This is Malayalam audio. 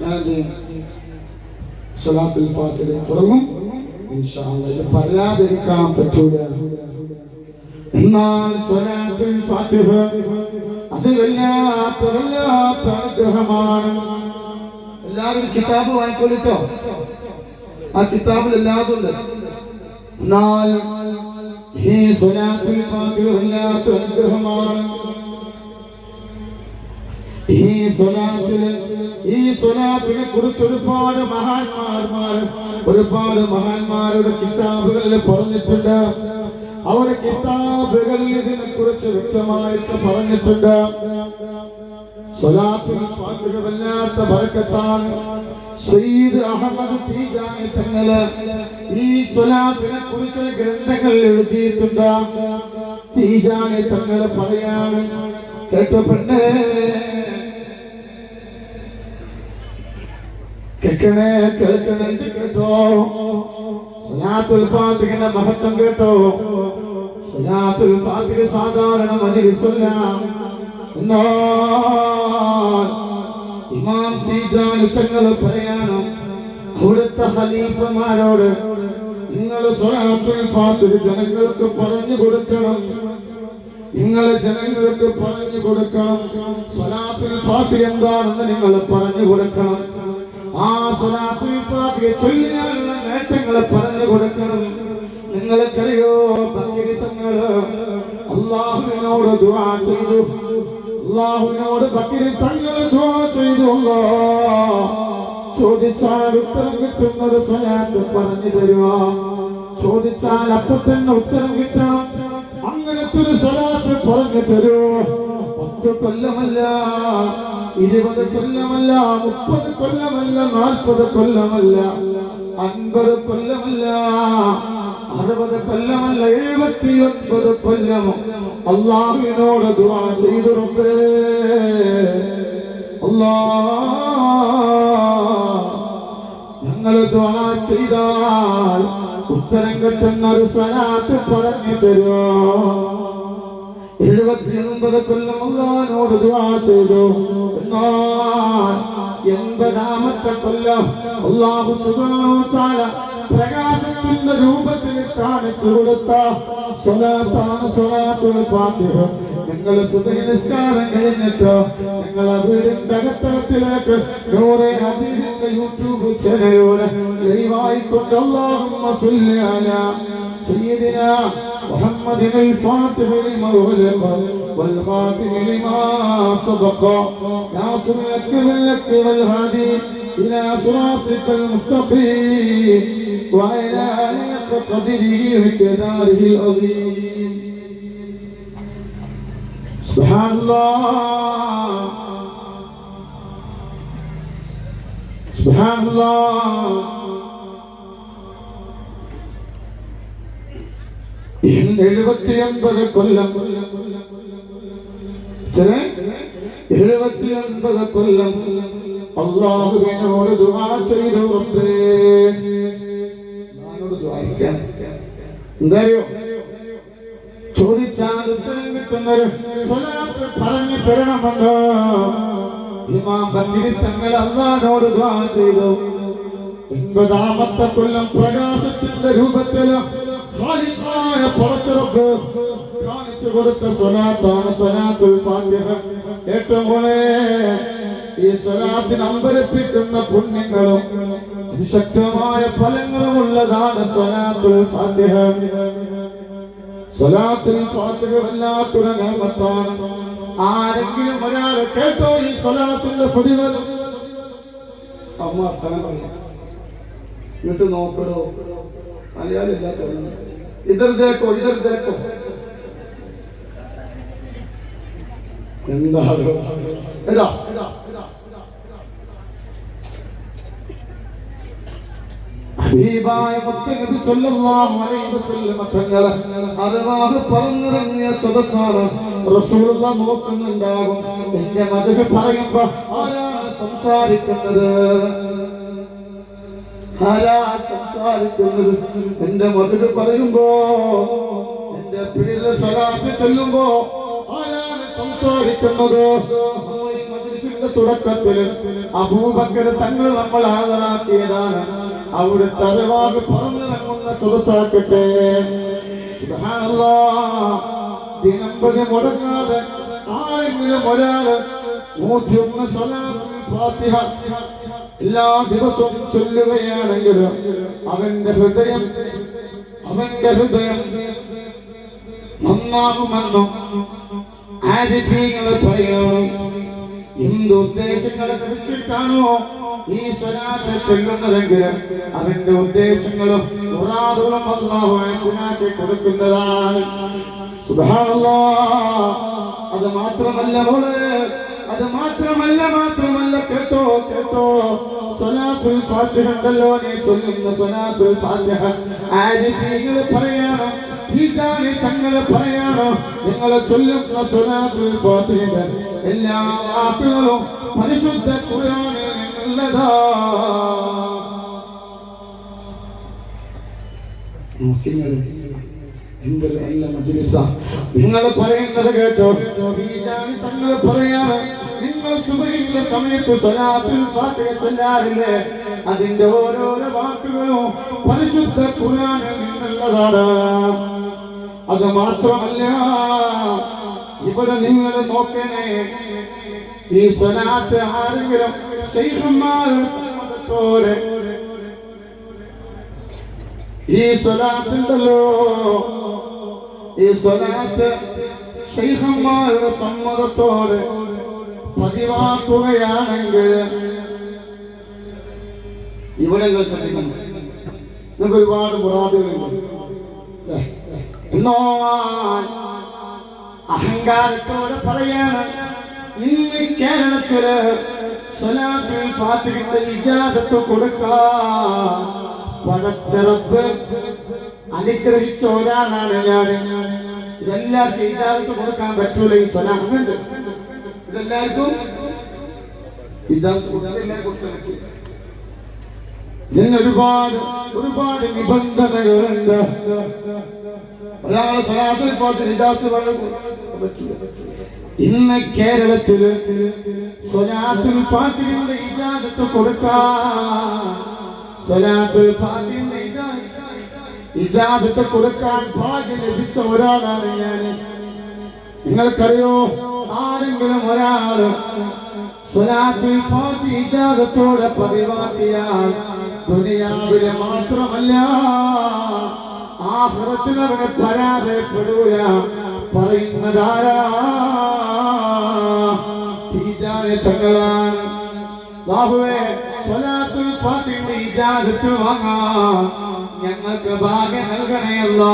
ഞാനത് സ്വലാത്തുൽ ഫാത്തിഹ തുടങ്ങും പറയാതിരിക്കാൻ പറ്റൂല. എന്നാൽ സ്വലാത്തുൽ ഫാത്തിഹ അത് വല്ലാത്ത വല്ലാത്ത അനുഗ്രഹമാണ്. എല്ലാവരും കിതാബ് വാങ്ങിക്കൊള്ളിട്ടോ? ആ കിതാബിൽ എല്ലാതും ഉണ്ട് എന്നാൽ ഈ സ്വലാത്തുൽ ഫാത്തിഹ വല്ലാത്ത അനുഗ്രഹമാണ്. ഈ സ്വലാത്തിൽ ഈ സ്വലാത്തിനെ കുറിച്ച് ഒരുപാട് മഹാന്മാർമാർ ഒരുപാട് മഹാന്മാരുടെ കിതാബുകളിൽ പറഞ്ഞിട്ടുണ്ട്. അവരുടെ കിതാബുകളിൽ ഇതിനെ കുറിച്ച് വ്യക്തമായിട്ട് പറഞ്ഞിട്ടുണ്ട്. സ്വലാത്തുൽ വല്ലാത്ത ബർക്കത്താണ്. സയ്യിദ് അഹമ്മദ് തീജാനി തങ്ങൾ ഈ സ്വലാത്തിനെ കുറിച്ച് ഗ്രന്ഥങ്ങൾ എഴുതിയിട്ടുണ്ട്. തീജാനി തങ്ങൾ പറയാണ് കേട്ട പെണ്ണേ. കേൾക്കണേ കേൾക്കണേ കേട്ടോ. സ്വലാത്തുൽ ഫാത്തിഹിന്റെ മഹത്വം കേട്ടോ. സ്വലാത്തുൽ ഫാത്തിഹ സാധാരണ എന്നാൽ ഇമാം തീജാനി തങ്ങൾ പറയണം അവിടുത്തെ ഖലീഫമാരോട് നിങ്ങൾ സ്വലാത്തുൽ ഫാത്തിഹ ജനങ്ങൾക്ക് പറഞ്ഞു കൊടുക്കണം. നിങ്ങളെ ജനങ്ങൾക്ക് പറഞ്ഞു കൊടുക്കണം. സ്വലാത്തുൽ ഫാത്തിഹ എന്താണെന്ന് നിങ്ങൾ പറഞ്ഞു കൊടുക്കണം. ആ ചൊല്ലിയാലുള്ള നേട്ടങ്ങളെ പറഞ്ഞു കൊടുക്കണം നിങ്ങൾക്കറിയോ ബക്കരി തങ്ങൾ അള്ളാഹുവിനോട് ദുആ ചെയ്തു അള്ളാഹുവിനോട് ബക്കരി തങ്ങൾ ദുആ ചെയ്തു ചോദിച്ചാൽ ഉത്തരം കിട്ടുന്ന ഒരു സ്വലാത്ത് പറഞ്ഞു തരുക ചോദിച്ചാൽ അപ്പൊ തന്നെ ഉത്തരം കിട്ടണം. അങ്ങനത്തെ ഒരു സ്വലാത്ത് പറഞ്ഞു തരുമോ? പത്ത് കൊല്ലമല്ല. ഇരുപത് കൊല്ലമല്ല മുപ്പത് കൊല്ലമല്ല നാൽപ്പത് കൊല്ലമല്ല അൻപത് കൊല്ലമല്ല അറുപത് കൊല്ലമല്ല എഴുപത്തി ഒൻപത് കൊല്ലം അള്ളാഹുവിനോട് ദുആ ചെയ്തിട്ടുണ്ട് അല്ലാ ഞങ്ങൾ ദ്വാ ചെയ്താൽ ഉത്തരം കിട്ടുന്ന ഒരു സ്വലാത്ത് പറഞ്ഞു തരുമോ എഴുപത്തിയൊൻപത് കൊല്ലം അള്ളഹാനോട് ദുആ ചെയ്തു. എന്നാൽ എൺപതാമത്തെ കൊല്ലം അള്ളാഹു സുബ്ഹാനഹു തആല പ്രകാശത്തിന്റെ രൂപത്തിൽ കാണിച്ചു കൊടുത്ത സ്വലാത്താണ് സ്വലാത്തുൽ ഫാത്തിഹ. നിങ്ങൾ സുബഹി നിസ്കാരം കഴിഞ്ഞിട്ട് നിങ്ങൾ വീടിന്റെ അകത്തളത്തിലേക്ക് നൂറെ ഹബീബിന്റെ യൂട്യൂബ് ചാനലിലൂടെ ലൈവായിക്കൊണ്ട് അല്ലാഹുമ്മ സല്ലി അലാ സയ്യിദിനാ محمد الفاتح لما أغلق والخاتم لما سبق. ناصر لك باللك والهادي إلى صراطك المستقيم وإلى آلك قدره وكداره العظيم. سبحان الله. سبحان الله. എഴുപത്തി ഒൻപത് കൊല്ലം എഴുപത്തി കൊല്ലം. അള്ളാഹുവിനോട് ദുആ ചെയ്തു എന്തായോ? ചോദിച്ചാൽ ഉത്തരം കിട്ടുന്നൊരു പറഞ്ഞു തരണമെന്നോ ഇമാം ബന്ദിരി തങ്ങൾ അള്ളാഹിനോട് ദ്വാ ചെയ്തു. എൺപതാമത്തെ കൊല്ലം പ്രകാശത്തിന്റെ രൂപത്തിൽ ഖാലിഖായ പുറത്തിറക്ക് കാണിച്ചു കൊടുത്ത സ്വലാത്താണ് സ്വലാത്തുൽ ഫാത്തിഹ. ഏറ്റവും പോലെ ഈ സ്വലാത്തിന് അമ്പരപ്പിക്കുന്ന പുണ്യങ്ങളും അതിശക്തമായ ഫലങ്ങളും ഉള്ളതാണ് സ്വലാത്തുൽ ഫാത്തിഹ. സ്വലാത്തുൽ ഫാത്തിഹ വല്ലാത്തൊരു നിയമത്താണ്. ആരെങ്കിലും ഒരാൾ കേട്ടോ ഈ സ്വലാത്തിന്റെ പ്രതിഫലം? അമ്മ സ്ഥലം എന്നിട്ട് നോക്കടോ. മലയാളില്ല ഇതർ തേക്കോ ഇതർ തേക്കോ എന്താ എടാ സദസ്സാണ് നോക്കുന്നുണ്ടാകും. എന്റെ മതക് പറയുമ്പോ ആരാണ് സംസാരിക്കുന്നത്? ആരാ സംസാരിക്കുന്നത്? എന്റെ മതക് പറയുമ്പോ എന്റെ പേരിലെ സ്വലാത്ത് ചൊല്ലുമ്പോ ആരാണ് സംസാരിക്കുന്നത്? തുടക്കത്തിൽ അബൂബക്കർ തങ്ങൾ നമ്മൾ ഹാജരാക്കിയതാണ്. അവിടെ അറിവാക് പറഞ്ഞിറങ്ങുന്ന സുബ്ഹാനല്ലാ. ദിനം പ്രതി മുടങ്ങാതെ ആരെങ്കിലും ഒരാൾ നൂറ്റിയൊന്ന് സ്വലാത്തുൽ ഫാത്തിഹ എല്ലാ ദിവസവും ചൊല്ലുകയാണെങ്കിൽ അവന്റെ ഹൃദയം അവന്റെ ഹൃദയം നന്നാകുമെന്നും ആരിഫീങ്ങൾ പറയണം. എന്ത് ഉദ്ദേശങ്ങളെ ലഭിച്ചിട്ടാണോ ഈ സ്വരാത്തെ ചൊല്ലുന്നതെങ്കിൽ അവന്റെ ഉദ്ദേശങ്ങളും മുറാദുകളും അള്ളാഹു ആസിനാക്കി കൊടുക്കുന്നതാണ്. സുബ്ഹാനല്ലാഹ് അത് മാത്രമല്ല മോൾ അത് മാത്രമല്ല മാത്രമല്ല കേട്ടോ കേട്ടോ. സ്വലാത്തുൽ ഫാത്തിഹ ഉണ്ടല്ലോ നീ ചൊല്ലുന്ന സ്വലാത്തുൽ ഫാത്തിഹ. ആരിഫീങ്ങൾ പറയണം തീജാനി തങ്ങളെ പറയണം നിങ്ങൾ ചൊല്ലുന്ന സ്വലാത്തുൽ ഫാത്തിഹ. എല്ലാ വാക്കുകളും പരിശുദ്ധ ഖുർആനിൽ നിന്നുള്ളതാ. മജ്ലിസാ. നിങ്ങൾ പറയുന്നത് കേട്ടോ. തങ്ങൾ പറയാണ് നിങ്ങൾ സുബഹിന്റെ സമയത്ത് സ്വലാത്തുൽ ഫാത്തിഹ ചൊല്ലാറില്ലേ? അതിന്റെ ഓരോരോ വാക്കുകളും പരിശുദ്ധ ഖുർആനിൽ നിന്നുള്ളതാണ്. അത് മാത്രമല്ല ഇവിടെ നിങ്ങൾ നോക്കണേ ഈ സ്വലാത്ത് ആരെങ്കിലും ഈ സ്വലാത്തുണ്ടല്ലോ ഈ സ്വലാത്ത് ശൈഖന്മാരുടെ സമ്മതത്തോടെ പതിവാക്കുകയാണെങ്കിൽ ഇവിടെ നിങ്ങൾ നമുക്ക് ഒരുപാട് മുറാദുകളുണ്ട്. എന്നോ അഹങ്കാരത്തോടെ പറയാണ്. ഇന്ന് കേരളത്തിൽ സ്വലാത്തിൽ ഫാത്തിഹയുടെ ഇജാസത്ത് കൊടുക്കാ പടച്ചിറപ്പ് അനുഗ്രഹിച്ച ഒരാളാണ് ഞാൻ ഇതെല്ലാവർക്കും ഇജാസത്ത് കൊടുക്കാൻ പറ്റൂല ഈ സ്വലാത്ത് ഇതെല്ലാവർക്കും എല്ലാവർക്കും പറ്റൂല ഇതിന് ഒരുപാട് നിബന്ധനകളുണ്ട്. ഒരാളെ സ്വലാത്തിൽ പോയിട്ട് നിജാത്ത് പറ്റില്ല ഇന്ന് കേരളത്തിൽ സ്വലാത്തുൽ ഫാത്തിഹയുടെ ഇജാസത്ത് കൊടുക്കാൻ സ്വലാത്തുൽ ഫാത്തിഹയുടെ ഇജാ- ഇജാസത്ത് കൊടുക്കാൻ ഭാഗ്യം ലഭിച്ച ഒരാളാണ് ഞാൻ. നിങ്ങൾക്കറിയോ? ആരെങ്കിലും ഫാത്തിഹ ഇജാസത്തോടെ പതിവാക്കിയാൽ ദുനിയാവിലെ മാത്രമല്ല ആഹ്റത്തിൽ അവനെ പരാജയപ്പെടൂല പറയുന്നതാരാ തങ്ങളാണ്. ബാബുവേ സ്വലാത്തുൽ ഫാത്തിഹയുടെ ഇജാസത്ത് വാങ്ങാൻ ഞങ്ങൾക്ക് ഭാഗ്യം നൽകണേ അല്ലാ